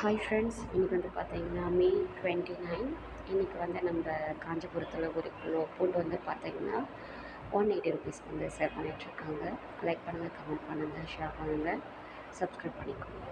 Hi friends இன்றைக்கி வந்து பார்த்தீங்கன்னா மே டுவெண்ட்டி நைன் இன்றைக்கி வந்து நம்ம காஞ்சிபுரத்தில் ஒரு கிலோ பூண்டு வந்து பார்த்தீங்கன்னா ஒன் எயிட்டி ருபீஸ் வந்து சேல் பண்ணிகிட்ருக்காங்க லைக் பண்ணுங்கள் கமெண்ட் பண்ணுங்கள் ஷேர் பண்ணுங்கள் சப்ஸ்கிரைப் பண்ணிக்கோங்க.